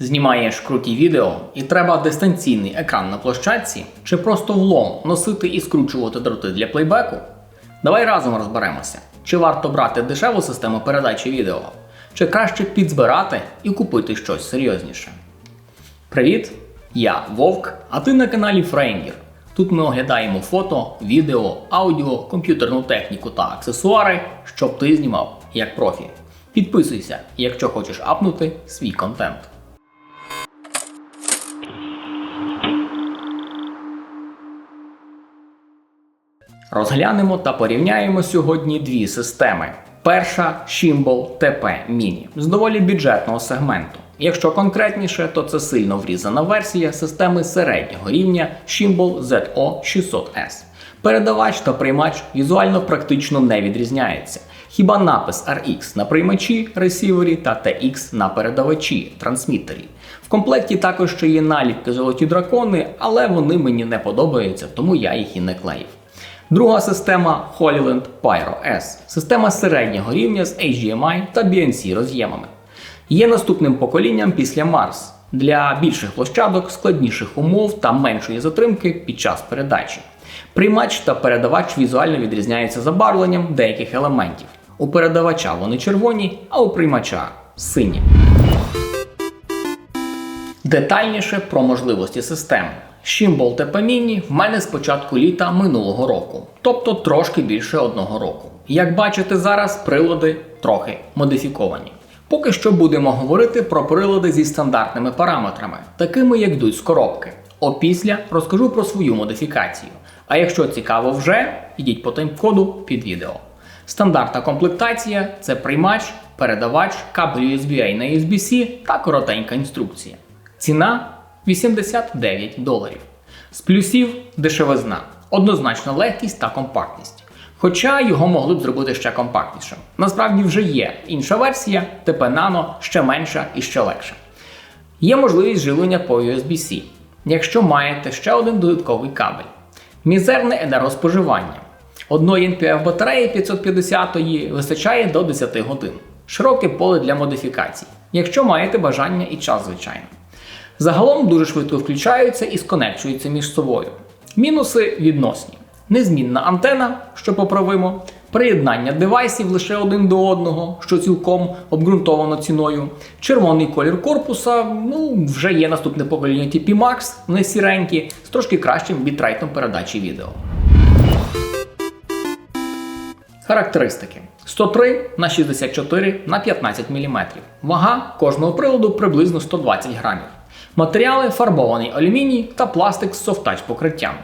Знімаєш круті відео і треба дистанційний екран на площадці чи просто влом носити і скручувати дроти для плейбеку? Давай разом розберемося, чи варто брати дешеву систему передачі відео, чи краще підзбирати і купити щось серйозніше. Привіт! Я Вовк, а ти на каналі Фрейнгер. Тут ми оглядаємо фото, відео, аудіо, комп'ютерну техніку та аксесуари, щоб ти знімав як профі. Підписуйся, якщо хочеш апнути свій контент. Розглянемо та порівняємо сьогодні дві системи. Перша Shimbal TP Mini з доволі бюджетного сегменту. Якщо конкретніше, то це сильно врізана версія системи середнього рівня Shimbal ZO600S. Передавач та приймач візуально практично не відрізняється. Хіба напис RX на приймачі, ресівері та TX на передавачі, трансмітері. В комплекті також ще є наліпки золоті дракони, але вони мені не подобаються, тому я їх і не клеїв. Друга система Holyland Pyro S. Система середнього рівня з HDMI та BNC роз'ємами. Є наступним поколінням після Mars для більших площадок, складніших умов та меншої затримки під час передачі. Приймач та передавач візуально відрізняються забарвленням деяких елементів. У передавача вони червоні, а у приймача сині. Детальніше про можливості системи. TP Mini в мене з початку літа минулого року, тобто трошки більше одного року. Як бачите, зараз прилади трохи модифіковані. Поки що будемо говорити про прилади зі стандартними параметрами, такими як йдуть з коробки. Опісля розкажу про свою модифікацію. А якщо цікаво вже, йдіть по тайм-коду під відео. Стандартна комплектація це приймач, передавач, кабель USB-A на USB-C та коротенька інструкція. Ціна 89 доларів. З плюсів дешевизна, однозначно легкість та компактність. Хоча його могли б зробити ще компактнішим. Насправді вже є інша версія, TP Nano, ще менша і ще легша. Є можливість живлення по USB-C, якщо маєте ще один додатковий кабель. Мізерне енергоспоживання. Одної NPF батареї 550 вистачає до 10 годин. Широке поле для модифікацій, якщо маєте бажання і час, звичайно. Загалом дуже швидко включаються і сконекчуються між собою. Мінуси відносні. Незмінна антена, що поправимо, приєднання девайсів лише один до одного, що цілком обґрунтовано ціною. Червоний колір корпуса, ну, вже є наступне покоління TP Max, вони сіренькі, з трошки кращим бітрейтом передачі відео. Характеристики: 103 на 64 на 15 мм. Вага кожного приладу приблизно 120 грамів. Матеріали фарбований алюміній та пластик з софтач покриттям.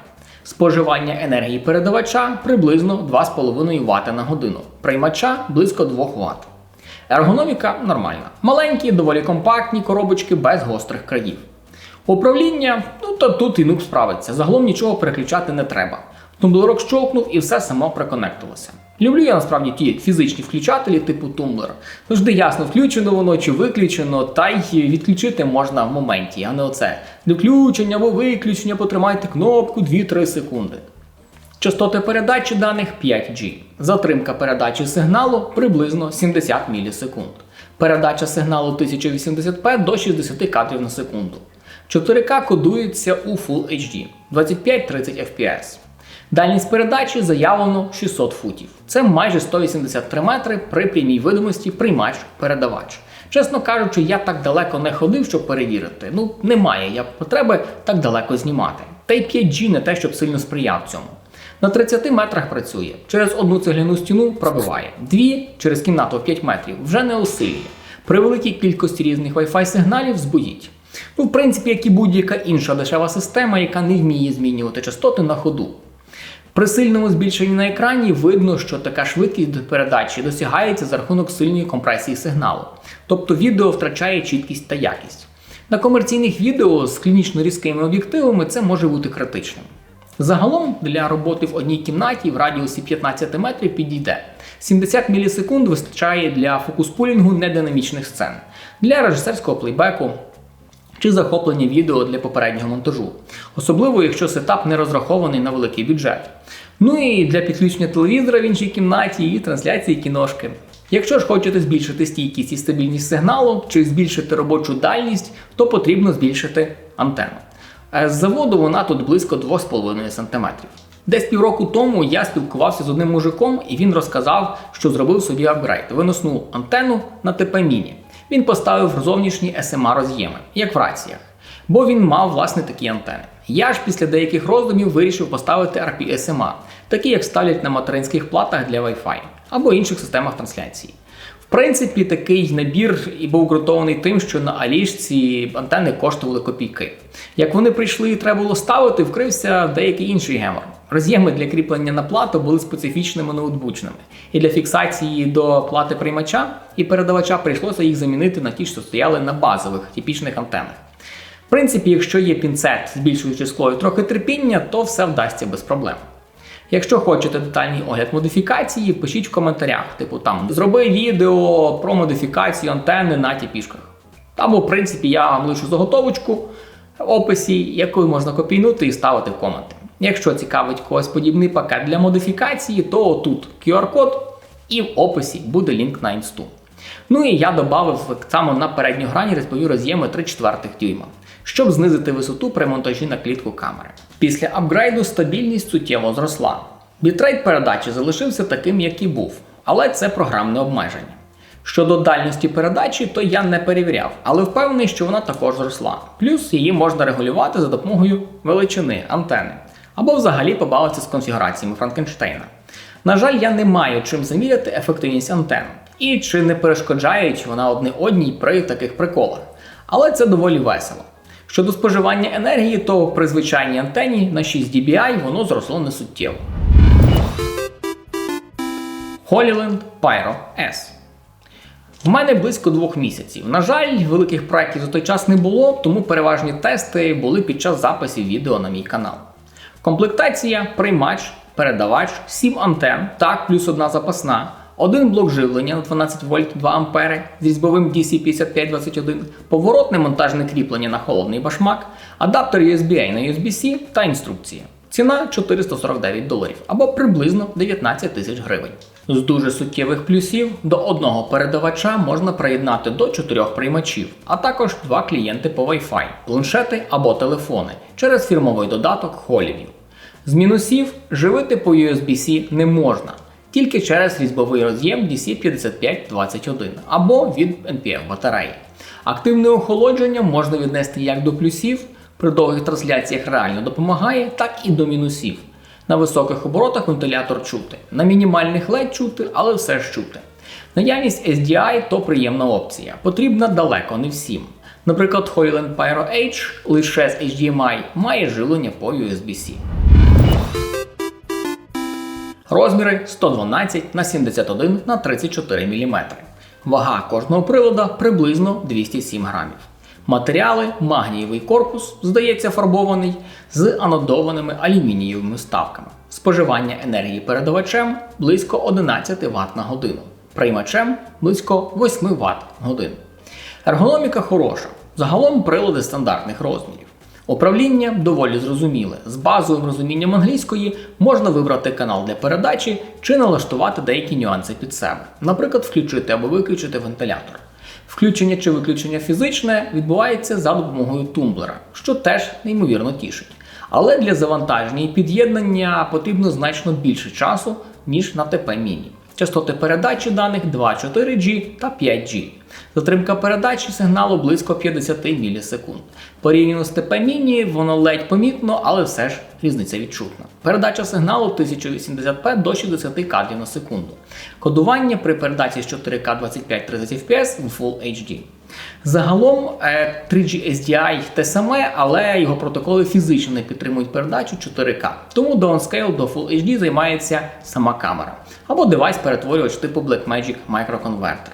Споживання енергії передавача приблизно 2,5 Вт на годину, приймача близько 2 Вт. Ергономіка нормальна. Маленькі, доволі компактні коробочки без гострих країв. Управління, ну то тут і нуб справиться. Загалом нічого переключати не треба. Тумблерок щовкнув і все само приконектилося. Люблю я насправді ті фізичні включателі типу тумблер. Завжди ясно, включено воно чи виключено, та й відключити можна в моменті, а не оце. Включення або виключення потримайте кнопку 2-3 секунди. Частоти передачі даних 5G. Затримка передачі сигналу приблизно 70 мілісекунд. Передача сигналу 1080p до 60 кадрів на секунду. 4К кодується у Full HD 25-30 FPS. Дальність передачі заявлено 600 футів. Це майже 183 метри при прямій видимості приймач-передавач. Чесно кажучи, я так далеко не ходив, щоб перевірити. Ну, немає я потреби так далеко знімати. Та й 5G не те, щоб сильно сприяв цьому. На 30 метрах працює, через одну цегляну стіну пробиває, дві через кімнату 5 метрів вже не осилює. При великій кількості різних Wi-Fi сигналів збоїть. Ну, в принципі, як і будь-яка інша дешева система, яка не вміє змінювати частоти на ходу. При сильному збільшенні на екрані видно, що така швидкість передачі досягається за рахунок сильної компресії сигналу, тобто відео втрачає чіткість та якість. На комерційних відео з клінічно різкими об'єктивами це може бути критичним. Загалом для роботи в одній кімнаті в радіусі 15 метрів підійде. 70 мілісекунд вистачає для фокус-пулінгу нединамічних сцен, для режисерського плейбеку чи захоплення відео для попереднього монтажу, особливо якщо сетап не розрахований на великий бюджет. Ну і для підключення телевізора в іншій кімнаті і трансляції кіношки. Якщо ж хочете збільшити стійкість і стабільність сигналу чи збільшити робочу дальність, то потрібно збільшити антенну. Е, З заводу вона тут близько 2,5 см. Десь півроку тому я спілкувався з одним мужиком, і він розказав, що зробив собі апгрейд, виносну антенну на ТП Міні. Він поставив зовнішні SMA роз'єми, як в раціях, бо він мав власне такі антени. Я ж після деяких роздумів вирішив поставити RP-SMA, такі як ставлять на материнських платах для Wi-Fi або інших системах трансляції. В принципі, такий набір і був ґрунтований тим, що на Алішці антени коштували копійки. Як вони прийшли і треба було ставити, вкрився деякий інший гемор. Роз'єми для кріплення на плату були специфічними ноутбучними, і для фіксації до плати приймача і передавача прийшлося їх замінити на ті, що стояли на базових типічних антенах. В принципі, якщо є пінцет, збільшуючи скло і трохи терпіння, то все вдасться без проблем. Якщо хочете детальний огляд модифікації, пишіть в коментарях, типу там зроби відео про модифікацію антенни на тіпішках. Або, в принципі, я вам лишу заготовочку в описі, яку можна копійнути і ставити в коменти. Якщо цікавить когось подібний пакет для модифікації, то тут QR-код і в описі буде лінк на інсту. Ну і я додав так само на передню грані різьбові роз'єми 3 четвертих дюйма, щоб знизити висоту при монтажі на клітку камери. Після апгрейду стабільність суттєво зросла. Бітрейт передачі залишився таким, як і був, але це програмне обмеження. Щодо дальності передачі, то я не перевіряв, але впевнений, що вона також зросла. Плюс її можна регулювати за допомогою величини антени, або взагалі побавитися з конфігураціями Франкенштейна. На жаль, я не маю чим заміряти ефективність антен і чи не перешкоджають вона одне одній при таких приколах. Але це доволі весело. Щодо споживання енергії, то при звичайній антені на 6 dBi воно зросло несуттєво. Holyland Pyro S. В мене близько двох місяців. На жаль, великих проєктів за той час не було, тому переважні тести були під час записів відео на мій канал. Комплектація, приймач, передавач, 7 антен, так, плюс одна запасна, один блок живлення на 12 вольт 2 ампери з різьбовим DC5521, поворотне монтажне кріплення на холодний башмак, адаптер USB-A на USB-C та інструкція. Ціна 449 доларів або приблизно 19 тисяч гривень. З дуже суттєвих плюсів до одного передавача можна приєднати до чотирьох приймачів, а також два клієнти по Wi-Fi, планшети або телефони через фірмовий додаток Holyview. З мінусів живити по USB-C не можна, тільки через різьбовий роз'єм DC5521 або від NPF батареї. Активне охолодження можна віднести як до плюсів, при довгих трансляціях реально допомагає, так і до мінусів. На високих оборотах вентилятор чути, на мінімальних ледь чути, але все ж чути. Наявність SDI то приємна опція, потрібна далеко не всім. Наприклад, Hoyland Pyro H лише з HDMI має живлення по USB-C. Розміри 112 на 71 на 34 мм. Вага кожного прилада приблизно 207 грамів. Матеріали магнієвий корпус, здається, фарбований, з анодованими алюмінієвими ставками. Споживання енергії передавачем близько 11 Вт на годину, приймачем близько 8 Вт годин. Ергономіка хороша. Загалом прилади стандартних розмірів. Управління доволі зрозуміле. З базовим розумінням англійської можна вибрати канал для передачі чи налаштувати деякі нюанси під себе, наприклад, включити або виключити вентилятор. Включення чи виключення фізичне відбувається за допомогою тумблера, що теж неймовірно тішить. Але для завантаження і під'єднання потрібно значно більше часу, ніж на ТП Міні. Частоти передачі даних 2, 4G та 5G. Затримка передачі сигналу близько 50 мілісекунд. Порівняно з ТП Міні, воно ледь помітно, але все ж різниця відчутна. Передача сигналу 1080p до 60 кадрів на секунду. Кодування при передачі з 4К 25-30 FPS в Full HD. Загалом е, 3G SDI те саме, але його протоколи фізично не підтримують передачу 4К. Тому downscale до Full HD займається сама камера або девайс-перетворювач типу Blackmagic Microconverter.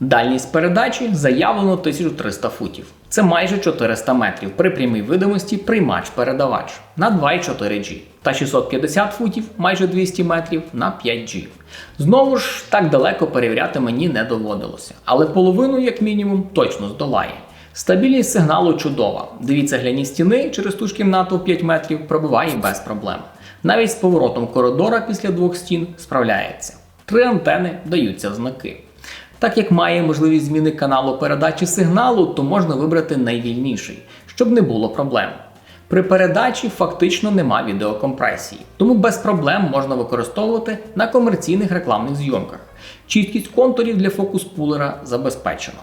Дальність передачі заявлено 1300 футів. Це майже 400 метрів при прямій видимості приймач-передавач на 2,4G та 650 футів майже 200 метрів на 5G. Знову ж так далеко перевіряти мені не доводилося, але половину, як мінімум, точно здолає. Стабільність сигналу чудова. Дивіться гляні стіни через ту ж кімнату 5 метрів пробиває без проблем. Навіть з поворотом коридора після двох стін справляється. Три антени даються знаки. Так як має можливість зміни каналу передачі сигналу, то можна вибрати найвільніший, щоб не було проблем. При передачі фактично нема відеокомпресії, тому без проблем можна використовувати на комерційних рекламних зйомках. Чіткість контурів для фокус-пулера забезпечено.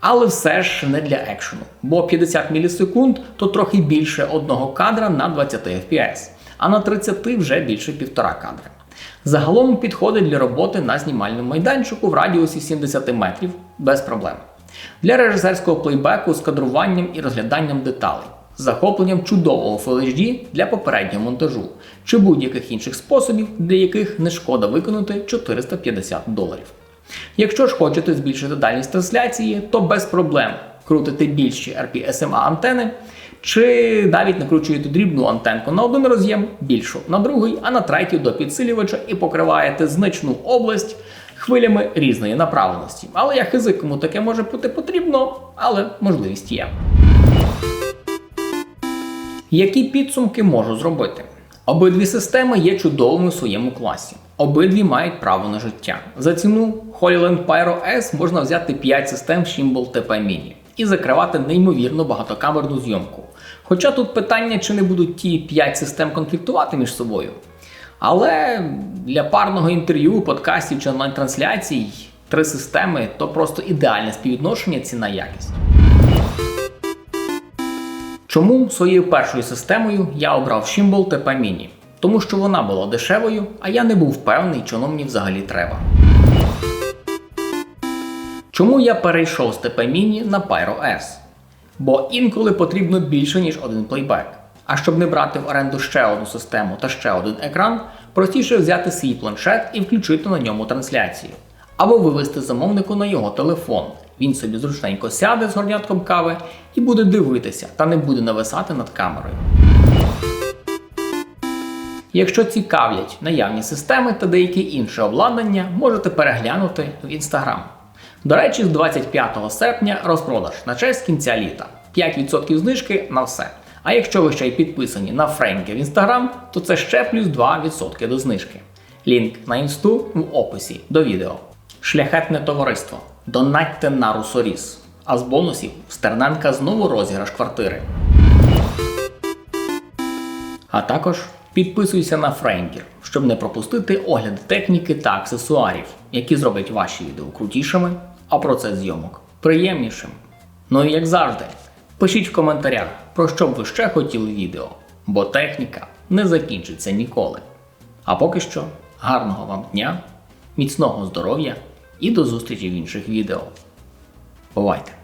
Але все ж не для екшену, бо 50 мілісекунд то трохи більше одного кадра на 20 FPS, а на 30 вже більше півтора кадра. Загалом підходить для роботи на знімальному майданчику в радіусі 70 метрів без проблем. Для режисерського плейбеку з кадруванням і розгляданням деталей, захопленням чудового Full HD для попереднього монтажу чи будь-яких інших способів, для яких не шкода виконати 450 доларів. Якщо ж хочете збільшити дальність трансляції, то без проблем крутите більші RPSMA антени, чи навіть накручуєте дрібну антенку на один роз'єм, більшу на другий, а на третій до підсилювача і покриваєте значну область хвилями різної направленості. Але я хизик, кому таке може бути потрібно, але можливість є. Які підсумки можу зробити? Обидві системи є чудовими в своєму класі. Обидві мають право на життя. За ціну Holyland Pyro S можна взяти 5 систем Shimbal TP Mini і закривати неймовірно багатокамерну зйомку. Хоча тут питання, чи не будуть ті 5 систем конфліктувати між собою. Але для парного інтерв'ю, подкастів чи онлайн-трансляцій три системи то просто ідеальне співвідношення ціна-якість. Чому своєю першою системою я обрав Shimbal TP Mini? Тому що вона була дешевою, а я не був чи воно мені взагалі треба. Чому я перейшов з TP Mini на Pyro S? Бо інколи потрібно більше, ніж один плейбек. А щоб не брати в оренду ще одну систему та ще один екран, простіше взяти свій планшет і включити на ньому трансляцію. Або вивести замовнику на його телефон. Він собі зручненько сяде з горнятком кави і буде дивитися та не буде нависати над камерою. Якщо цікавлять наявні системи та деякі інше обладнання, можете переглянути в Instagram. До речі, з 25 серпня розпродаж на честь кінця літа. 5% знижки на все. А якщо ви ще й підписані на Френки в Instagram, то це ще плюс 2% до знижки. Лінк на інсту в описі до відео. Шляхетне товариство. Донатьте на Русоріс. А з бонусів Стерненка знову розіграш квартири. А також підписуйся на Френкір, щоб не пропустити огляди техніки та аксесуарів, які зроблять ваші відео крутішими, а процес зйомок приємнішим. Ну і як завжди, пишіть в коментарях, про що б ви ще хотіли відео, бо техніка не закінчиться ніколи. А поки що, гарного вам дня, міцного здоров'я і до зустрічі в інших відео. Бувайте!